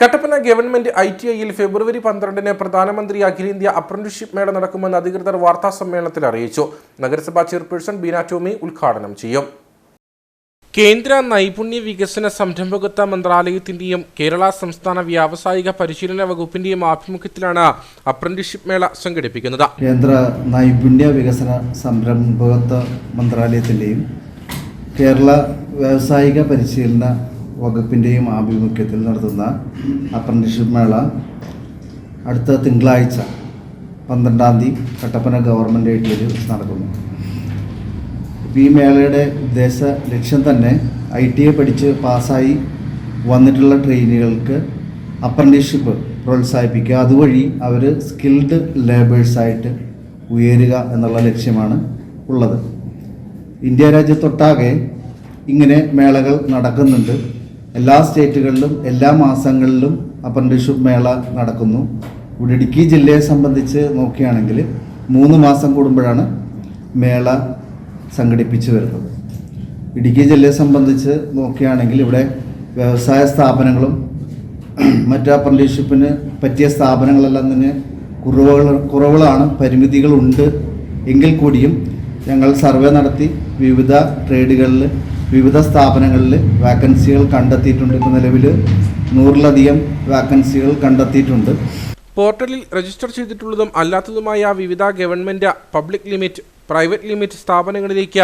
Kattappana government I T ഐയിൽ ഫെബ്രുവരി പന്ത്രണ്ടിന് പ്രധാനമന്ത്രി അഖിലേന്ത്യാ അപ്രന്റിഷിപ്പ് മേള നടക്കുമെന്ന് അധികൃതർ വാർത്താ സമ്മേളനത്തിൽ അറിയിച്ചു. നഗരസഭാ ചെയർപേഴ്സൺ ബീന ടോമി ഉദ്ഘാടനം ചെയ്യും. കേന്ദ്ര നൈപുണ്യ വികസന സംരംഭകത്വ മന്ത്രാലയത്തിന്റെയും കേരള സംസ്ഥാന വ്യാവസായിക പരിശീലന വകുപ്പിന്റെയും ആഭിമുഖ്യത്തിലാണ് അപ്രന്റിഷിപ്പ് മേള സംഘടിപ്പിക്കുന്നത്. കേന്ദ്ര നൈപുണ്യ വികസന സംരംഭകത്വ മന്ത്രാലയത്തിന്റെയും കേരള വ്യാവസായിക പരിശീലന വകുപ്പിന്റെയും ആഭിമുഖ്യത്തിൽ നടത്തുന്ന അപ്രന്റീഷിപ്പ് മേള അടുത്ത തിങ്കളാഴ്ച പന്ത്രണ്ടാം തീയതി കട്ടപ്പന ഗവൺമെന്റ് ഐ ടിയിൽ നടക്കുന്നു. ഇപ്പം ഈ മേളയുടെ ഉദ്ദേശ ലക്ഷ്യം തന്നെ ഐ ടി ഐ പഠിച്ച് പാസ്സായി വന്നിട്ടുള്ള ട്രെയിനികൾക്ക് അപ്രന്റീഷിപ്പ് പ്രോത്സാഹിപ്പിക്കുക. അതുവഴി അവർ സ്കിൽഡ് ലേബേഴ്സായിട്ട് ഉയരുക എന്നുള്ള ലക്ഷ്യമാണ് ഉള്ളത്. ഇന്ത്യ രാജ്യത്തൊട്ടാകെ ഇങ്ങനെ മേളകൾ നടക്കുന്നുണ്ട്. എല്ലാ സ്റ്റേറ്റുകളിലും എല്ലാ മാസങ്ങളിലും അപ്രന്റീഷിപ്പ് മേള നടക്കുന്നു. ഇവിടെ ഇടുക്കി ജില്ലയെ സംബന്ധിച്ച് നോക്കുകയാണെങ്കിൽ മൂന്ന് മാസം കൂടുമ്പോഴാണ് മേള സംഘടിപ്പിച്ചു വരുന്നത്. ഇടുക്കി ജില്ലയെ സംബന്ധിച്ച് നോക്കുകയാണെങ്കിൽ ഇവിടെ വ്യവസായ സ്ഥാപനങ്ങളും മറ്റ് അപ്രന്റീഷിപ്പിന് പറ്റിയ സ്ഥാപനങ്ങളെല്ലാം തന്നെ കുറവുകൾ കുറവുകളാണ് പരിമിതികളുണ്ട്. എങ്കിൽ കൂടിയും ഞങ്ങൾ സർവേ നടത്തി വിവിധ ട്രേഡുകളിൽ വിവിധ സ്ഥാപനങ്ങളിൽ വാക്കൻസികൾ കണ്ടെത്തിയിട്ടുണ്ട്. ഇപ്പോൾ നിലവിൽ നൂറിലധികം വാക്കൻസികൾ കണ്ടെത്തിയിട്ടുണ്ട്. പോർട്ടലിൽ രജിസ്റ്റർ ചെയ്തിട്ടുള്ളതും അല്ലാത്തതുമായ വിവിധ government public limit private limit സ്ഥാപനങ്ങളിലേക്ക്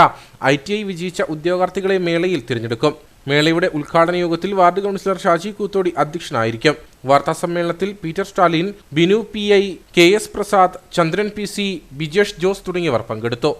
I T I വിജയിച്ച ഉദ്യോഗാർത്ഥികളെ മേളയിൽ തിരഞ്ഞെടുക്കും. മേളയുടെ ഉദ്ഘാടന യോഗത്തിൽ വാർഡ് കൗൺസിലർ ഷാജി കൂത്തോടി അധ്യക്ഷനായിരിക്കും. വാർത്താ സമ്മേളനത്തിൽ Peter Stalin Binu P I K S Prasad Chandran P C Bijesh Jose തുടങ്ങിയവർ പങ്കെടുത്തു.